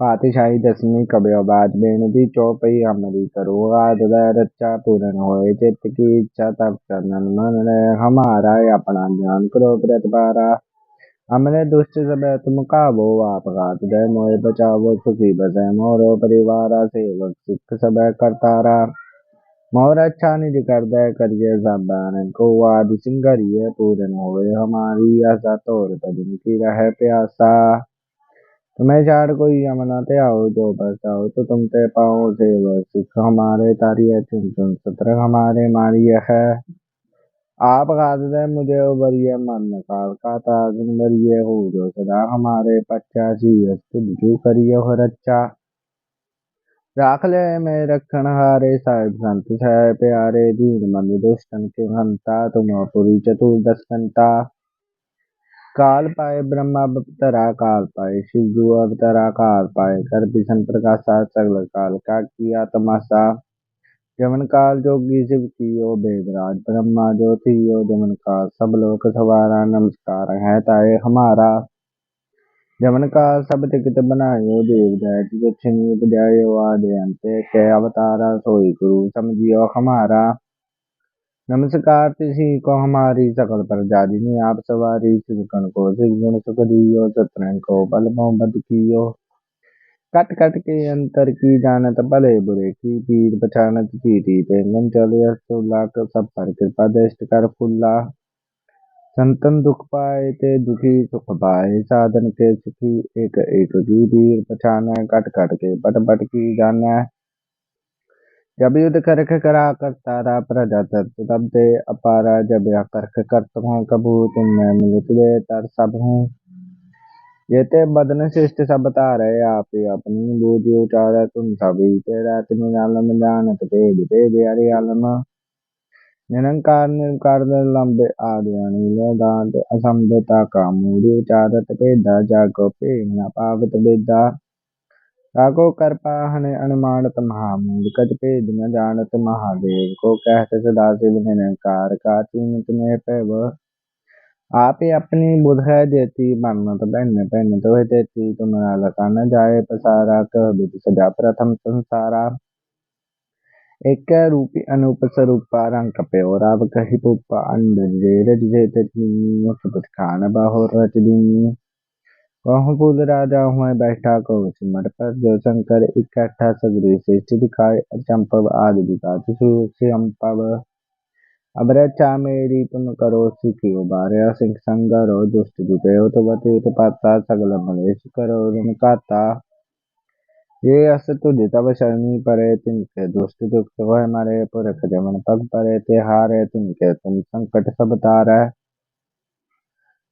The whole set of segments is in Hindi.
පාතිශාහි දශමී කබයෝබාත් බේනදී චෝපයි අමරීකරෝ ආදදා रक्षा पूर्ण हो चित्त की इच्छा तब चंदन मन हमारा अपना ज्ञान करो प्रतिपारा हमने दुष्ट सब तुम काबो आपघात गए मोहे बचावो, सुखी बसे मोरो परिवारा, सेवक सुख सब करतारा मोर अच्छा निज कर दे, करिए सबको आदि सिंगरिए पूर्ण होए, हमारी आशा तोर भजन की रह प्यासा। तुम्हें चार कोई यमना ते आओ जो बसाओ तो तुम ते पाओ सेव सुख हमारे तारी चिंतन सत्र हमारे मारी है आप दे मुझे उबरिए मन काल का ताजन बरिए हो जो सदा हमारे पचासी अस्तु करिए हो रच्चा। राख ले में रखन हारे साहिब, संत है प्यारे दीन मन दुष्टन के हंता तुम पुरी चतुर्दश कंता काल पाए ब्रह्मा अवतरा काल पाए शिवजू अवतरा काल पाए कर भीषण प्रकाशा सगल काल का किया तमाशा जमन काल, जोगी, शिव कियो बेदराज ब्रह्मा जो थियो जमन काल, सब लोक सवारा, नमस्कार, है ताए हमारा। जमन काल, सब टिकट बनायो, देव जय जिछनी उपजायो, आदि अंत के अवतारा, सोई गुरु, समझियो हमारा। नमस्कार तिसी को हमारी सकल पर जादिनी आप सवारी सिकन को गुण सुख दियो सत्रन को बल मोहम्मद कियो। कट कट के अंतर की जानत, भले बुरे की पीर पछानत, चीटी तेंगन चले अस्तुल्ला सब पर कृपा दृष्ट कर फुल्ला। संतन दुख पाए ते दुखी, सुख पाए साधन के सुखी, एक एक की पीर पछाने कट कट के पट पट की जाना जब युद्ध करख करा करतारा प्रजा तत्व तब दे अपारा जब यह करख करत हूँ कभू तुम मैं मिलत दे तर सब हूँ। ये ते बदन शिष्ट सब तारे, आप अपनी बूझी उचार, तुम सभी तेरा तुम आलम जानत भेद भेद अरे आलम। निरंकार निर्कार लंबे आदि दांत असंभता का मूढ़ उचारत भेदा, जागो पे न पावत बेदा राघो कृपाहन अनुमानत महामूल कच भेद न जानत महादेव को कहत सदाशिव निरंकार का चिन्हत में पैव आप अपनी बुध है देती मन्नत बहन पहन तो देती तुम्हारा लका न जाए पसारा कह विद सजा प्रथम संसारा एक रूपी अनूप स्वरूपा रंग पे और अब कही पुप्पा अंड जे रज जे तजनी खान बाहो रच दीनी वह फूल राजा हुए बैठा को सिमर पर जो शंकर इकट्ठा सगरी श्रेष्ठ दिखाए अचंपव आदि विकास से अम्पव अब रक्षा मेरी तुम करो सुखी उबारे सिंह संगरो दुष्ट जुटे हो तो बते तो पाता सगल मलेश करो काता। ये अस तुझ तब शरणी परे तिनके दुष्ट दुख वह मरे पुरख जमन पग परे ते हारे तिनके तुम संकट सब तारा।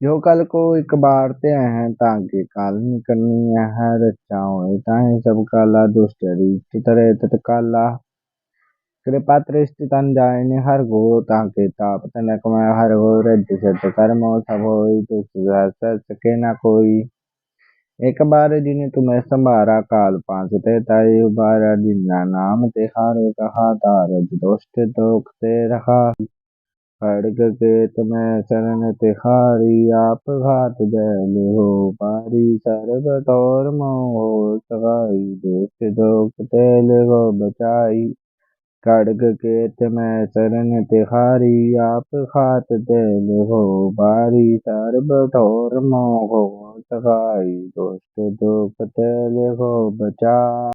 जो कल को एक बार ते हैं, ताकि काल करनी है रचाओ ताहे सब काला दुष्ट रीति तरह तत्काला। कृपा दृष्टि तन जाय हर गो, ताके ताप तनक में हर गो। रज सत कर्म सब होई, दुष्ट सके न कोई। एक बार जिन तुम्हें संभारा, काल पाँच ते ताई, उबारा जिन्ना नाम ते हारो कहा तार दोष्ट दोख ते रहा। खड़ग केत में शरण तिहारी, आप घात जैल हो। पारी सर्व तौर मोह, सगाई, देख दोख तेल गो बचाई। खड़ग केत में शरण तिहारी, आप घात जैल हो। बारी सर्व तौर मोह, सगाई दोस्त दुख तेल हो बचाई।